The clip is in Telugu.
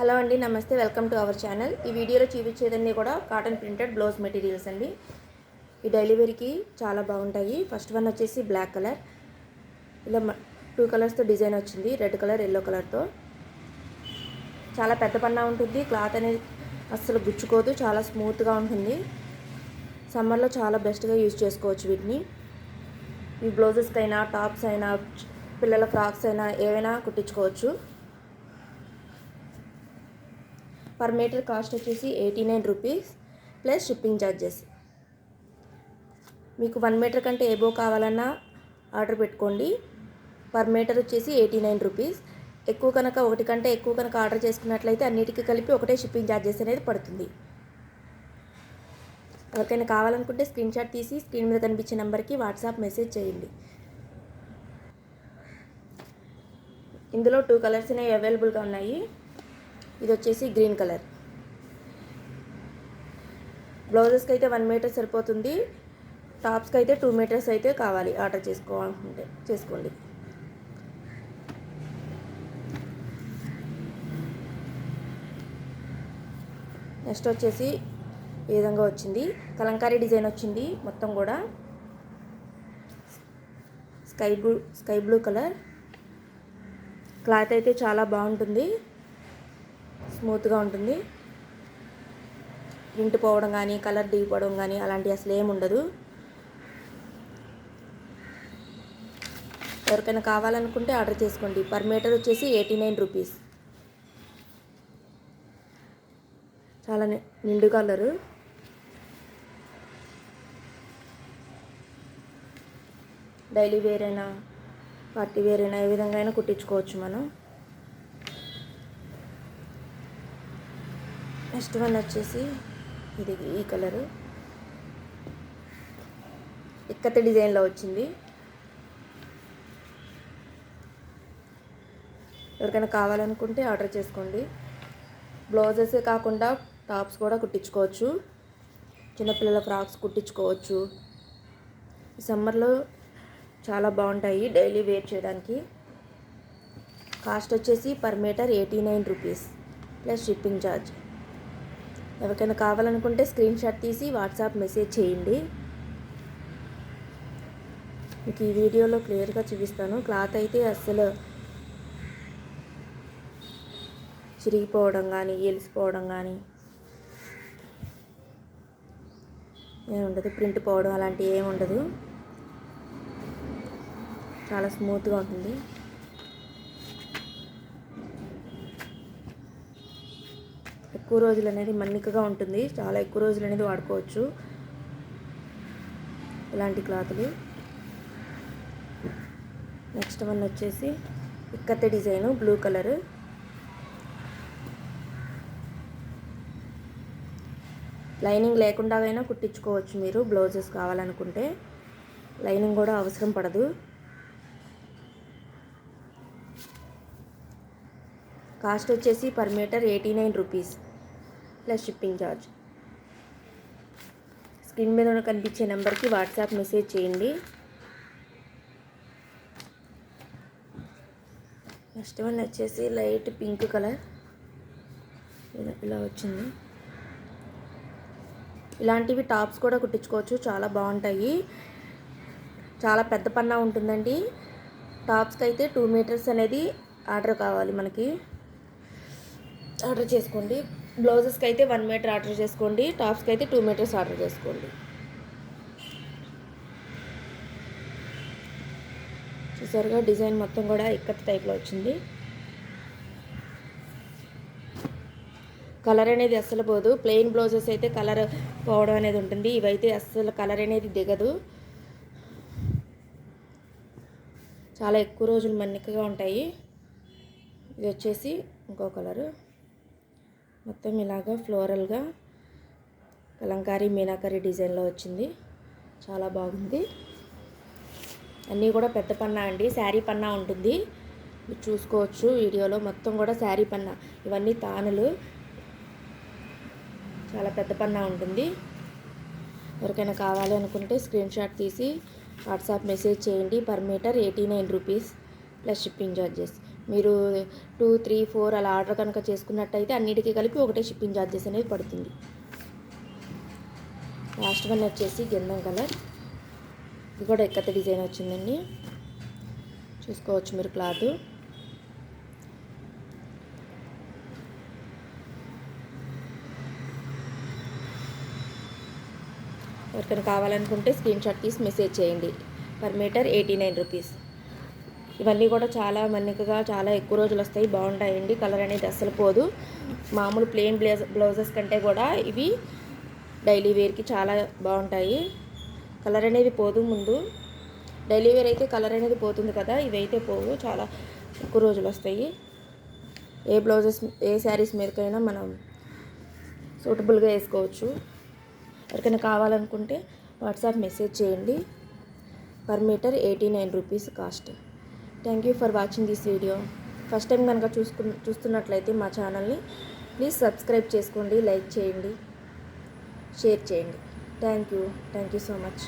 హలో అండి నమస్తే. Welcome to our channel. ఈ వీడియోలో చూపించేదన్నీ కూడా కాటన్ ప్రింటెడ్ బ్లౌజ్ మెటీరియల్స్ అండి. ఈ డెలివరీకి చాలా బాగుంటాయి. ఫస్ట్ వన్ వచ్చేసి బ్లాక్ కలర్ ఇలా టూ కలర్స్తో డిజైన్ వచ్చింది. రెడ్ కలర్ ఎల్లో కలర్తో చాలా పెద్ద పన్నా ఉంటుంది. క్లాత్ అనేది అస్సలు గుచ్చుకోదు. చాలా స్మూత్గా ఉంటుంది. సమ్మర్లో చాలా బెస్ట్గా యూజ్ చేసుకోవచ్చు వీటిని. ఈ బ్లౌజెస్కి అయినా టాప్స్ అయినా పిల్లల ఫ్రాక్స్ అయినా ఏవైనా కుట్టించుకోవచ్చు. పర్ మీటర్ కాస్ట్ వచ్చేసి eighty nine rupees plus shipping charges మీకు వన్ మీటర్ కంటే ఏబో కావాలన్నా ఆర్డర్ పెట్టుకోండి. పర్ మీటర్ వచ్చేసి ఎయిటీ నైన్ రూపీస్ ఎక్కువ కనుక ఒకటి కంటే ఎక్కువ కనుక ఆర్డర్ చేసుకున్నట్లయితే అన్నిటికీ కలిపి ఒకటే షిప్పింగ్ ఛార్జెస్ అనేది పడుతుంది. ఎవరికైనా కావాలనుకుంటే స్క్రీన్ షాట్ తీసి స్క్రీన్ మీద కనిపించే నెంబర్కి వాట్సాప్ మెసేజ్ చేయండి. ఇందులో టూ కలర్స్ అనేవి అవైలబుల్గా ఉన్నాయి. ఇది వచ్చేసి గ్రీన్ కలర్. బ్లౌజెస్కి అయితే వన్ మీటర్ సరిపోతుంది. టాప్స్కి అయితే టూ మీటర్స్ అయితే కావాలి ఆర్డర్ చేసుకోవాలనుకుంటే చేసుకోండి. నెక్స్ట్ వచ్చేసి ఈ విధంగా వచ్చింది? కలంకారీ డిజైన్ వచ్చింది మొత్తం కూడా. Sky blue sky blue colour cloth అయితే చాలా బాగుంటుంది. స్మూత్గా ఉంటుంది. ప్రింట్ పోవడం కానీ కలర్ దిగిపోవడం కానీ అలాంటివి అసలు ఏమి ఉండదు. ఎవరికైనా కావాలనుకుంటే ఆర్డర్ చేసుకోండి. పర్ మీటర్ వచ్చేసి ఎయిటీ నైన్ రూపీస్. చాలా నిండు కలరు. డైలీ వేరైనా పార్టీ వేరైనా ఏ విధంగా అయినా కుట్టించుకోవచ్చు మనం. నెక్స్ట్ వన్ వచ్చేసి ఇది ఈ కలరు. ఇక్కత డిజైన్లో వచ్చింది. ఎవరికైనా కావాలనుకుంటే ఆర్డర్ చేసుకోండి. బ్లౌజెస్ కాకుండా టాప్స్ కూడా కుట్టించుకోవచ్చు. చిన్నపిల్లల ఫ్రాక్స్ కుట్టించుకోవచ్చు. సమ్మర్లో చాలా బాగుంటాయి డైలీ వేర్ చేయడానికి. కాస్ట్ వచ్చేసి per metre eighty nine rupees plus shipping charge. ఎవరికైనా కావాలనుకుంటే స్క్రీన్ షాట్ తీసి వాట్సాప్ మెసేజ్ చేయండి. మీకు ఈ వీడియోలో క్లియర్గా చూపిస్తాను. క్లాత్ అయితే అస్సలు చిరిగిపోవడం కానీ ఎలిసిపోవడం కానీ ఏమి ఉండదు. ప్రింట్ పోవడం అలాంటివి ఏమి ఉండదు. చాలా స్మూత్గా ఉంటుంది. ఎక్కువ రోజులు అనేది మన్నికగా ఉంటుంది. చాలా ఎక్కువ రోజులు అనేది వాడుకోవచ్చు. ఇలాంటి క్లాతులు. నెక్స్ట్ వన్ వచ్చేసి ikat design blue colour. Lining లేకుండా అయినా కుట్టించుకోవచ్చు మీరు బ్లౌజెస్ కావాలనుకుంటే. లైనింగ్ కూడా అవసరం పడదు. కాస్ట్ వచ్చేసి per metre eighty nine rupees. Plus shipping charge. Screen మీద ఉన్న కనిపించే నెంబర్కి వాట్సాప్ మెసేజ్ చేయండి. నెక్స్ట్ వన్ వచ్చేసి లైట్ పింక్ కలర్. ఇలా వచ్చింది. ఇలాంటివి టాప్స్ కూడా కుట్టించుకోవచ్చు. చాలా బాగుంటాయి. చాలా పెద్ద పన్నా ఉంటుందండి. టాప్స్కి అయితే టూ మీటర్స్ అనేది ఆర్డర్ కావాలి మనకి. ఆర్డర్ చేసుకోండి. బ్లౌజెస్కి అయితే వన్ మీటర్ ఆర్డర్ చేసుకోండి టాప్స్కి అయితే టూ మీటర్స్ ఆర్డర్ చేసుకోండి. చూసారుగా డిజైన్ మొత్తం కూడా ఇక్కత్ టైప్లో వచ్చింది. కలర్ అనేది అస్సలు పోదు ప్లెయిన్ బ్లౌజెస్ అయితే కలర్ పోవడం అనేది ఉంటుంది ఇవైతే అస్సలు కలర్ అనేది దిగదు. చాలా ఎక్కువ రోజులు మన్నికగా ఉంటాయి. ఇది వచ్చేసి ఇంకో కలరు. మొత్తం ఇలాగా ఫ్లోరల్గా కలంకారీ మీనాకరీ డిజైన్లో వచ్చింది. చాలా బాగుంది. అన్నీ కూడా పెద్ద పన్నా అండి. శారీ పన్నా ఉంటుంది. మీరు చూసుకోవచ్చు వీడియోలో. మొత్తం కూడా శారీ పన్నా. ఇవన్నీ తానులు. చాలా పెద్ద పన్నా ఉంటుంది. ఎవరికైనా కావాలి అనుకుంటే స్క్రీన్ షాట్ తీసి వాట్సాప్ మెసేజ్ చేయండి. Per metre eighty nine rupees plus shipping charges మీరు టూ త్రీ ఫోర్ అలా ఆర్డర్ కనుక చేసుకున్నట్టయితే అన్నిటికీ కలిపి ఒకటే షిప్పింగ్ ఛార్జెస్ అనేది పడుతుంది. లాస్ట్ వన్ వచ్చేసి గంధం కలర్. ఇది కూడా ఎక్కత డిజైన్ వచ్చిందండి. చూసుకోవచ్చు మీరు క్లాత్. ఎవరికైనా కావాలనుకుంటే స్క్రీన్ షాట్ తీసి మెసేజ్ చేయండి. Per metre eighty nine rupees. ఇవన్నీ కూడా చాలా మన్నికగా చాలా ఎక్కువ రోజులు వస్తాయి. బాగుంటాయండి. కలర్ అనేది అస్సలు పోదు. మామూలు ప్లెయిన్ బ్లౌజ్ బ్లౌజెస్ కంటే కూడా ఇవి డైలీ వేర్కి చాలా బాగుంటాయి. కలర్ అనేది పోదు ముందు. డైలీ వేర్ అయితే కలర్ అనేది పోతుంది కదా ఇవైతే పోవు. చాలా ఎక్కువ రోజులు వస్తాయి. ఏ బ్లౌజెస్ ఏ శారీస్ మీదకైనా మనం సూటబుల్గా వేసుకోవచ్చు. ఎవరికైనా కావాలనుకుంటే వాట్సాప్ మెసేజ్ చేయండి. Per metre eighty nine rupees cost. Thank you for watching this video first time కనుక చూసుకు చూస్తున్నట్లయితే మా ఛానల్ని ప్లీజ్ సబ్స్క్రైబ్ చేసుకోండి లైక్ చేయండి షేర్ చేయండి. Thank you thank you so much